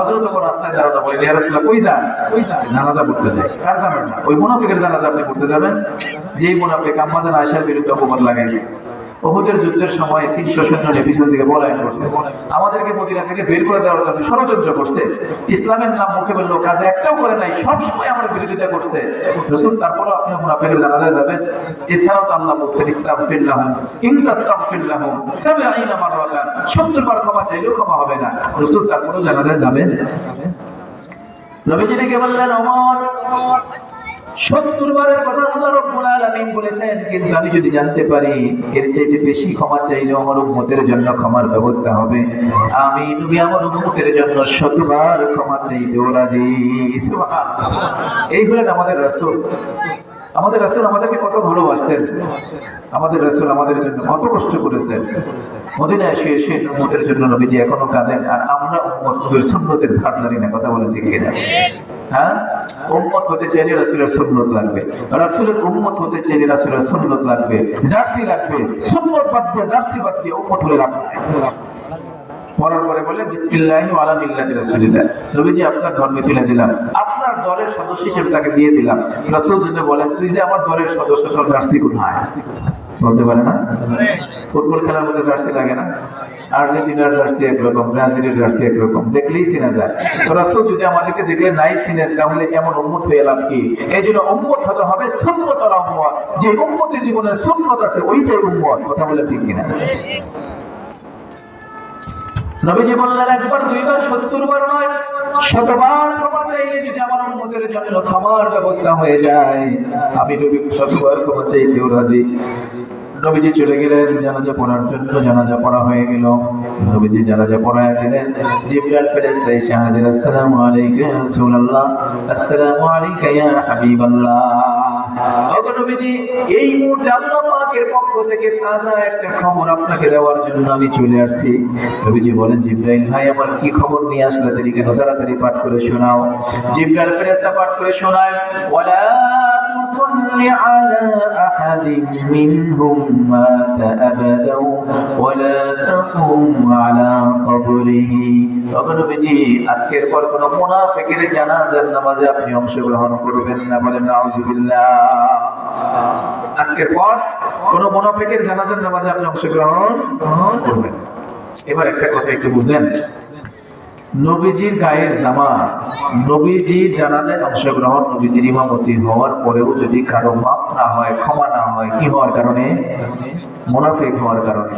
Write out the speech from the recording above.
হযরত ওমর রাস্তায় জানাজা পড়তে আপনি পড়তে যাবেন? যেই মুনাফিক আম্মাজান আয়েশার বিরুদ্ধে অপমান লাগাইছে ওহুদের যুদ্ধের সময় তিনশো সৈন্য নিয়ে পিছন দিকে পলায়ন করছে। আমাদেরকে মদিনা থেকে বের করে দেওয়ার জন্য ষড়যন্ত্র করছে। ইসলামের নাম মুখে বলল কাজে একটাও করে নাই, সব সময় আমার বিরোধিতা করছে। রসুল তারপরে আপনি মুনাফিকের জানাজায় যাবেন। এছাড়াও তো আল্লাহ বলছেন ইসলাম ফিল্লাহ ইনতাস্তাম ফিল্লাহ সাবে আইন আমার রাকান সত্তর বার ক্ষমা চাইলেও ক্ষমা হবে না। রসুল, তারপরেও জানাজায় যাবেন। নবীজি ডেকে বললেন অমর সত্তর বারের কথা আল্লাহ রব্বুল আলামিন বলেছেন, কিন্তু আমি যদি জানতে পারি, এর চাইতে বেশি ক্ষমা চাইলে আমার উম্মতের জন্য ক্ষমার ব্যবস্থা হবে। আমি নবী আমার উম্মতের জন্য শতবার ক্ষমা চাইতেও রাজি। এই হলেন আমাদের রাসূল। আমাদের রাসূল আমাদেরকে কত ভালোবাসতেন। আমাদের রাসূল আমাদের জন্য কত কষ্ট করেছেন। মদিনায় এসে এসে উম্মতের জন্য নবীজি এখনও কাঁদেন, আর আমরা উম্মত নবীর সুন্নতের ভাট ধরি না, কথা বলে ঠিক কিনা? হ্যাঁ? উম্মত হতে চাইলে রাসূলের সুন্নত লাগবে। রাসূলের উম্মত হতে চাইলে রাসূলের সুন্নত লাগবে। জার্সি লাগবে। সুন্নত বাদ দিয়ে জার্সি বাদ দিয়ে উম্মত হলে লাভ মরার পরে বলে, বিসমিল্লাহি আলা মিল্লাতি নবীজি আপনার ধর্মে তুলে দিলাম। আপনার দলের সদস্য হিসেবে তাকে দিয়ে দিলাম। রাসূল যদি বলেন, তুই যে আমার দলের সদস্য, তোর জার্সি কোথায়? বলতে পারে না? ফুটবল খেলার মধ্যে জার্সি লাগে না। আর্জেন্টিনার জার্সি একরকম, ব্রাজিলের জার্সি একরকম, দেখলেই চিনা যায়। তো রাসূল যদি আমাদেরকে দেখলে নাই চিনেন তাহলে এমন উম্মত হয়ে লাভ কি? এই জন্য উম্মত হতে হবে সুন্নত যে উম্মতের জীবনে সুন্নত আছে, ওইটাই উম্মত। কথা বলে ঠিক কিনা? নবীজি বললেন, একবার, দুইবার সত্তর বার নয়, শতবার ক্ষমা চাইলে যদি আমার উন্মতের জন্য ক্ষমার ব্যবস্থা হয়ে যায়। আমি নবী শতবার ক্ষমা চাইতেও রাজি? নবীজি চলে গেলেন, জানাজা পড়ার জন্য জানাজা পড়া হয়ে গেল। নবীজি জানাজা পড়ায় গেলেন। জিবরাইল ফেরেশতা এসে হাজির, আসসালামু আলাইকা ইয়া রাসূলুল্লাহ, আসসালামু আলাইকা ইয়া হাবিবাল্লাহ। এই পক্ষ থেকে একটা খবর আপনাকে দেওয়ার জন্য আমি চলে আসছি। বলেন ভাই কি খবর নিয়ে আসলে তাড়াতাড়ি পাঠ করে শোনাও। জিব্রাইল ফেরেস্তা পাঠ করে শোনায় তুসাল্লি আলা আহাদিন মিনহুম মাতা আবাদাও ওয়ালা তাকুম আলা কবরিহি ওগো আজকের পর কোন মুনাফিকের জানাজার নামাজে আপনি অংশগ্রহণ করবেন না বলেন নাউজুবিল্লাহ আজকের পর কোন মুনাফিকের জানাজার নামাজে আপনি অংশগ্রহণ করবেন এবার একটা কথা একটু বুঝেন। নবীজির গায়ের জামা। নবীজি জানাজায় অংশগ্রহণ নবীজির ইমামতি হওয়ার পরেও যদি কারও মাপ না হয়, ক্ষমা না হয়, কি হওয়ার কারণে? মোনাফেক হওয়ার কারণে।